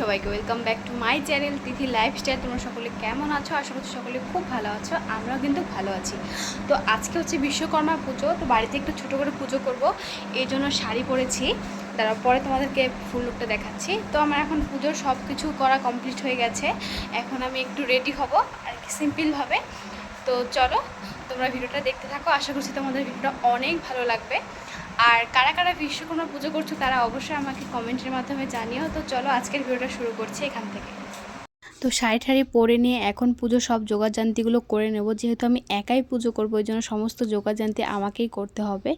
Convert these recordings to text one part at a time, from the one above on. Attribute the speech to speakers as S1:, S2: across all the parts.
S1: সবাইকে welcome back to my channel Tithi lifestyle তোমরা সকলে কেমন আছো? আশা করছি সকলে খুব ভালো আছো, আমরাও কিন্তু ভালো আছি। তো আজকে হচ্ছে বিশ্বকর্মা পুজো, তো বাড়িতে একটু ছোটো করে পুজো করব। এই জন্য শাড়ি পরেছি। তারা পরে তোমাদেরকে ফুল লুকটা দেখাচ্ছি। তো আমার এখন পুজোর সব কিছু করা কমপ্লিট হয়ে গেছে। এখন আমি একটু রেডি হব, আর কি সিম্পলভাবে তো চলো, তোমরা ভিডিওটা দেখতে থাকো। আশা করছি তোমাদের ভিডিওটা অনেক ভালো লাগবে। আর কারা কারা বিশ্বকর্মা পুজো করছ তারা অবশ্যই আমাকে কমেন্টের মাধ্যমে জানিও। তো চলো আজকের ভিডিওটা শুরু করছি এখান থেকে। তো শাড়ি ঠাড়ি পরে নিয়ে এখন পুজো সব যোগাযান্তিগুলো করে নেব। যেহেতু আমি একাই পুজো করব, ওই জন্য সমস্ত যোগাযান্তি আমাকেই করতে হবে।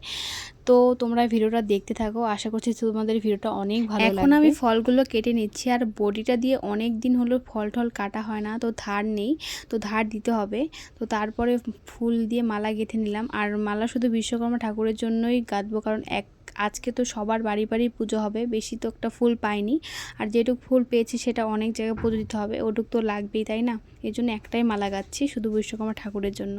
S1: তো তোমরা ভিডিওটা দেখতে থাকো। আশা করছি তোমাদের ভিডিওটা অনেক ভালো লাগবে। এখন আমি ফলগুলো কেটে নিচ্ছি আর বডিটা দিয়ে অনেক দিন হলো ফল টল কাটা হয় না তো ধার নেই তো ধার দিতে হবে। তো তারপরে ফুল দিয়ে মালা গেঁথে নিলাম। আর মালা শুধু বিশ্বকর্মা ঠাকুরের জন্যই গাঁথবো কারণ এক আজকে তো সবার বাড়ি বাড়ি পুজো হবে বেশি তো একটা ফুল পাইনি। আর যেটুকু ফুল পেয়েছি সেটা অনেক জায়গায় পুজো দিতে হবে ওটুক তো লাগবেই তাই না? এই জন্য একটাই মালা গাচ্ছি শুধু বিশ্বকর্মা ঠাকুরের জন্য।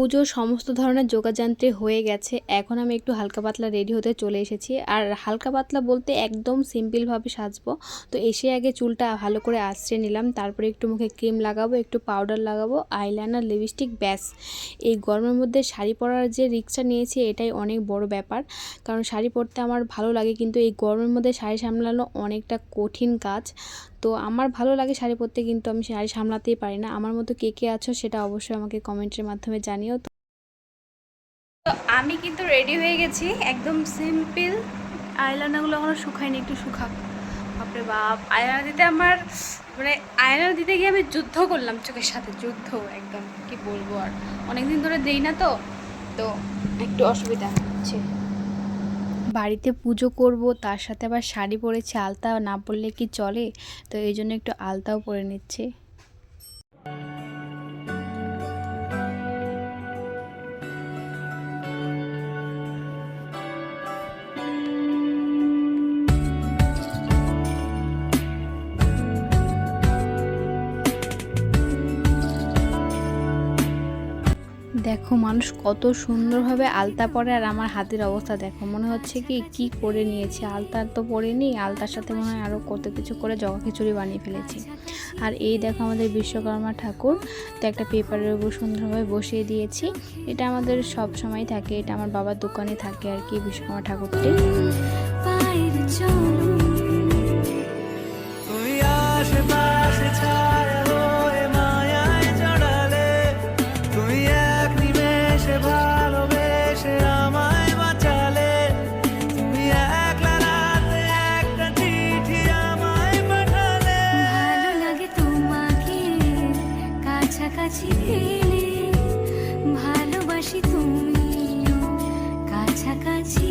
S1: পুজোর সমস্ত ধরনের যোগাযান্ত্রে হয়ে গেছে। এখন আমি একটু হালকা পাতলা রেডি হতে চলে এসেছি। আর হালকা পাতলা বলতে একদম সিম্পলভাবে সাজবো। তো এসে আগে চুলটা ভালো করে আশ্রে নিলাম। তারপরে একটু মুখে ক্রিম লাগাবো, একটু পাউডার লাগাবো আইলাইনার লিপস্টিক ব্যাস। এই গরমের মধ্যে শাড়ি পরার যে রিক্সা নিয়েছি, এটাই অনেক বড় ব্যাপার। কারণ শাড়ি পরতে আমার ভালো লাগে, কিন্তু এই গরমের মধ্যে শাড়ি সামলানো অনেকটা কঠিন কাজ। তো আমার ভালো লাগে শাড়ি পরতে, কিন্তু আমি শাড়ি সামলাতেই পারি না। আমার মতো কে কে আছো সেটা অবশ্যই আমাকে কমেন্টের মাধ্যমে জানিও। তো আমি কিন্তু রেডি হয়ে গেছি, একদম সিম্পল আইলানাগুলো এখনও শুকায়নি, একটু শুকাক। বাপরে বাপ আয়না দিতে আমার মানে আয়না দিতে গিয়ে আমি যুদ্ধ করলাম চোখের সাথে, যুদ্ধ একদম, কি বলব আর। অনেকদিন ধরে দেই না তো তো একটু অসুবিধা হচ্ছে। বাড়িতে পুজো করব, তার সাথে আবার শাড়ি পরেছি, আলতা না পরলে কি চলে? তো এই জন্য একটু আলতাও পরে নিচ্ছে। দেখো মানুষ কত সুন্দরভাবে আলতা পরে আর আমার হাতের অবস্থা দেখো। মনে হচ্ছে কি কি করে নিয়েছি? আলতা তো পরিনি আলতার সাথে মনে হয় আরও কত কিছু করে জগা খিচুড়ি বানিয়ে ফেলেছি। আর এই দেখো আমাদের বিশ্বকর্মা ঠাকুর তো একটা পেপারের উপর সুন্দরভাবে বসিয়ে দিয়েছি। এটা আমাদের সব সময় থাকে এটা আমার বাবার দোকানে থাকে আর কি বিশ্বকর্মা ঠাকুরটি।
S2: আশেপাশে ভালোবাসি
S3: কাছাকাছি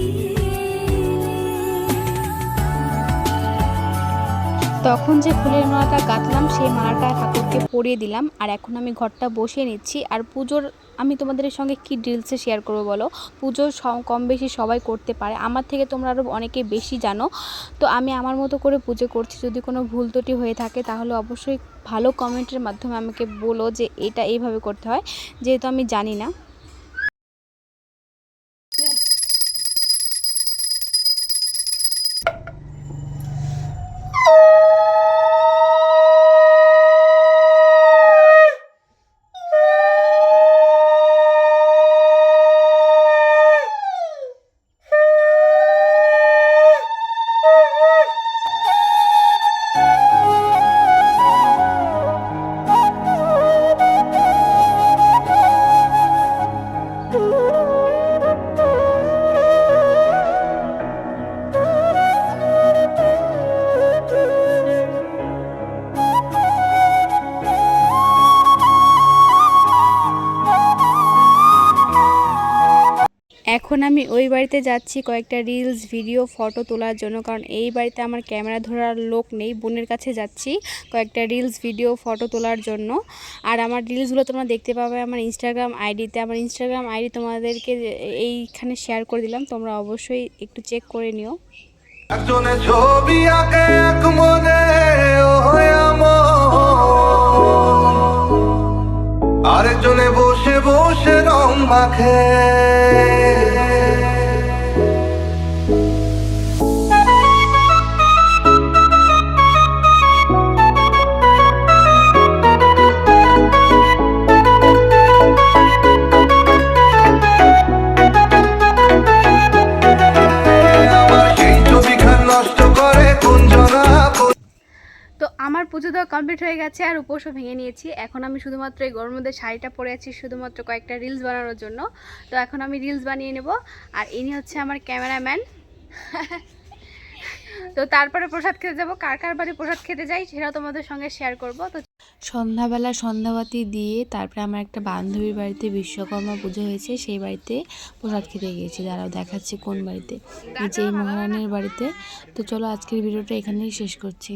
S1: তখন যে ফুলের মালাটা গাঁথলাম, সেই মালাটা ঠাকুরকে পরিয়ে দিলাম। আর এখন আমি ঘরটা বসিয়ে নিচ্ছি। আর পুজোর আমি তোমাদের সঙ্গে কি ডিলসে শেয়ার করব বলো? পুজো কম বেশি সবাই করতে পারে। আমার থেকে তোমরা আরও অনেকে বেশি জানো। তো আমি আমার মতো করে পুজো করছি। যদি কোনো ভুল ত্রুটি হয়ে থাকে তাহলে অবশ্যই ভালো কমেন্টের মাধ্যমে আমাকে বলো যে এটা এইভাবে করতে হয়। যেহেতু আমি জানি না। আমি ওই বাড়িতে যাচ্ছি কয়েকটা রিলস ভিডিও ফটো তোলার জন্য। কারণ এই বাড়িতে আমার ক্যামেরা ধরার লোক নেই। বোনের কাছে যাচ্ছি কয়েকটা রিলস ভিডিও ফটো তোলার জন্য। আর আমার রিলসগুলো তোমরা দেখতে পাবে আমার ইনস্টাগ্রাম আইডিতে আমার ইনস্টাগ্রাম আইডি তোমাদেরকে এইখানে শেয়ার করে দিলাম। তোমরা অবশ্যই একটু চেক করে নিও।
S2: আরেকজনে বসে বসে রং মাখে।
S1: কমপ্লিট হয়ে গেছে আর উপোসও ভেঙে নিয়েছি। এখন আমি শুধুমাত্র এই গরমের মধ্যে শাড়িটা পরে আছি, শুধুমাত্র কয়েকটা রিলস বানানোর জন্য। তো এখন আমি রিলস বানিয়ে নেব। আর ইনি হচ্ছে আমার ক্যামেরাম্যান তো তারপরে প্রসাদ খেতে যাব। কার কার বাড়ি প্রসাদ খেতে যাই সেটাও তোমাদের সঙ্গে শেয়ার করব। তো
S4: সন্ধ্যাবেলা সন্ধ্যাবাতি দিয়ে তারপরে আমার একটা বান্ধবীর বাড়িতে বিশ্বকর্মা পুজো হয়েছে, সেই বাড়িতে প্রসাদ খেতে গিয়েছি। দাঁড়াও, দেখাচ্ছি কোন বাড়িতে। যে মহারানীর বাড়িতে। তো চলো আজকের ভিডিওটা এখানেই শেষ করছি।